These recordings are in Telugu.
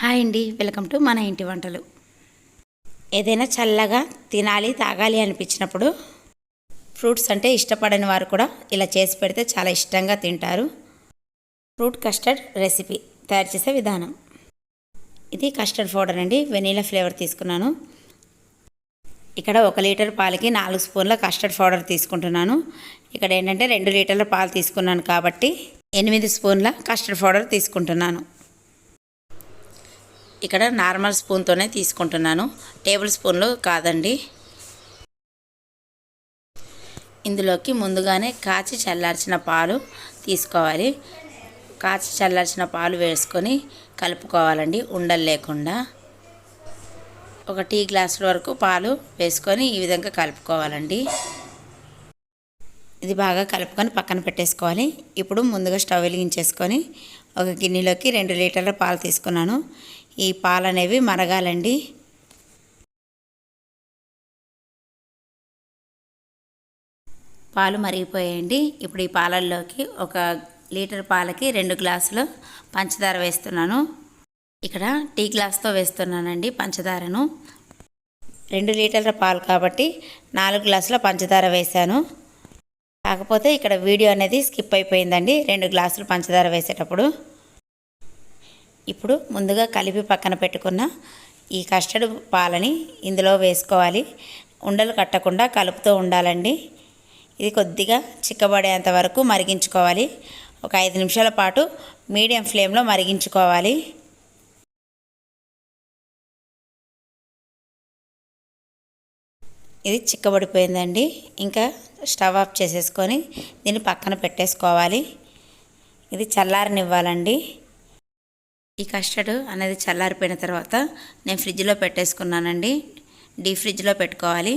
హాయ్ అండి వెల్కమ్ టు మన ఇంటి వంటలు. ఏదైనా చల్లగా తినాలి తాగాలి అనిపించినప్పుడు ఫ్రూట్స్ అంటే ఇష్టపడని వారు కూడా ఇలా చేసి పెడితే చాలా ఇష్టంగా తింటారు. ఫ్రూట్ కస్టర్డ్ రెసిపీ తయారు చేసే విధానం. ఇది కస్టర్డ్ పౌడర్ అండి వెనీలా ఫ్లేవర్ తీసుకున్నాను. ఇక్కడ ఒక లీటర్ పాలకి నాలుగు స్పూన్ల కస్టర్డ్ పౌడర్ తీసుకుంటున్నాను. ఇక్కడ ఏంటంటే రెండు లీటర్ల పాలు తీసుకున్నాను కాబట్టి ఎనిమిది స్పూన్ల కస్టర్డ్ పౌడర్ తీసుకుంటున్నాను. ఇక్కడ నార్మల్ స్పూన్తోనే తీసుకుంటున్నాను. టేబుల్ స్పూన్లు కాదండి. ఇందులోకి ముందుగానే కాచి చల్లార్చిన పాలు తీసుకోవాలి. కాచి చల్లార్చిన పాలు వేసుకొని కలుపుకోవాలండి ఉండలు లేకుండా. ఒక టీ గ్లాసుల వరకు పాలు వేసుకొని ఈ విధంగా కలుపుకోవాలండి. ఇది బాగా కలుపుకొని పక్కన పెట్టేసుకోవాలి. ఇప్పుడు ముందుగా స్టవ్ వెలిగించేసుకొని ఒక గిన్నెలోకి రెండు లీటర్ల పాలు తీసుకున్నాను. ఈ పాలు అనేవి మరగాలండి. పాలు మరిగిపోయాయండి. ఇప్పుడు ఈ పాలల్లోకి ఒక లీటర్ పాలకి రెండు గ్లాసులు పంచదార వేస్తున్నాను. ఇక్కడ టీ గ్లాస్తో వేస్తున్నానండి పంచదారను. రెండు లీటర్ల పాలు కాబట్టి నాలుగు గ్లాసుల పంచదార వేశాను. కాకపోతే ఇక్కడ వీడియో అనేది స్కిప్ అయిపోయిందండి. రెండు గ్లాసులు పంచదార వేసేటప్పుడు. ఇప్పుడు ముందుగా కలిపి పక్కన పెట్టుకున్న ఈ కస్టర్డ్ పాలని ఇందులో వేసుకోవాలి. ఉండలు కట్టకుండా కలుపుతూ ఉండాలండి. ఇది కొద్దిగా చిక్కబడేంత వరకు మరిగించుకోవాలి. ఒక ఐదు నిమిషాల పాటు మీడియం ఫ్లేమ్లో మరిగించుకోవాలి. ఇది చిక్కబడిపోయిందండి. ఇంకా స్టవ్ ఆఫ్ చేసేసుకొని దీన్ని పక్కన పెట్టేసుకోవాలి. ఇది చల్లారనివ్వాలండి. ఈ కస్టర్డ్ అనేది చల్లారిపోయిన తర్వాత నేను ఫ్రిడ్జ్లో పెట్టేసుకున్నానండి. డీ ఫ్రిడ్జ్లో పెట్టుకోవాలి.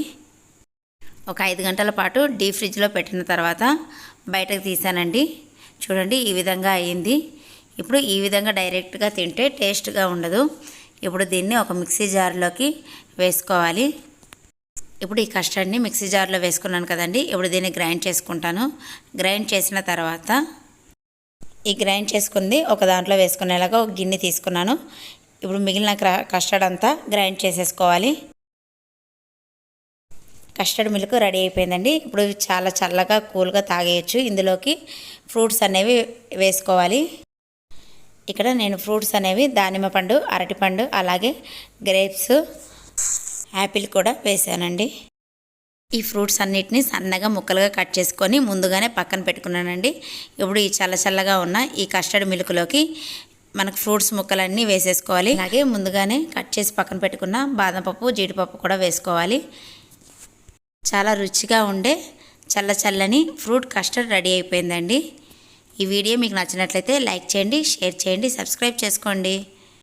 ఒక ఐదు గంటల పాటు డీ ఫ్రిడ్జ్లో పెట్టిన తర్వాత బయటకు తీసానండి. చూడండి ఈ విధంగా అయ్యింది. ఇప్పుడు ఈ విధంగా డైరెక్ట్గా తింటే టేస్ట్గా ఉండదు. ఇప్పుడు దీన్ని ఒక మిక్సీ జార్లోకి వేసుకోవాలి. ఇప్పుడు ఈ కస్టర్డ్ని మిక్సీ జార్లో వేసుకున్నాను కదండి. ఇప్పుడు దీన్ని గ్రైండ్ చేసుకుంటాను. గ్రైండ్ చేసిన తర్వాత ఈ గ్రైండ్ చేసుకుంది. ఒక దాంట్లో వేసుకునేలాగా ఒక గిన్నె తీసుకున్నాను. ఇప్పుడు మిగిలిన కస్టర్డ్ అంతా గ్రైండ్ చేసేసుకోవాలి. కస్టర్డ్ మిల్క్ రెడీ అయిపోయిందండి. ఇప్పుడు చాలా చల్లగా కూల్గా తాగేయచ్చు. ఇందులోకి ఫ్రూట్స్ అనేవి వేసుకోవాలి. ఇక్కడ నేను ఫ్రూట్స్ అనేవి దానిమ్మ పండు అరటిపండు అలాగే గ్రేప్స్ యాపిల్ కూడా వేసానండి. ఈ ఫ్రూట్స్ అన్నిటిని సన్నగా ముక్కలుగా కట్ చేసుకొని ముందుగానే పక్కన పెట్టుకున్నానండి. ఇప్పుడు ఈ చల్ల చల్లగా ఉన్న ఈ కస్టర్డ్ మిల్క్లోకి మనకు ఫ్రూట్స్ ముక్కలన్నీ వేసేసుకోవాలి. అలాగే ముందుగానే కట్ చేసి పక్కన పెట్టుకున్న బాదం పప్పు జీడిపప్పు కూడా వేసుకోవాలి. చాలా రుచిగా ఉండే చల్ల చల్లని ఫ్రూట్ కస్టర్డ్ రెడీ అయిపోయిందండి. ఈ వీడియో మీకు నచ్చినట్లయితే లైక్ చేయండి షేర్ చేయండి సబ్స్క్రైబ్ చేసుకోండి.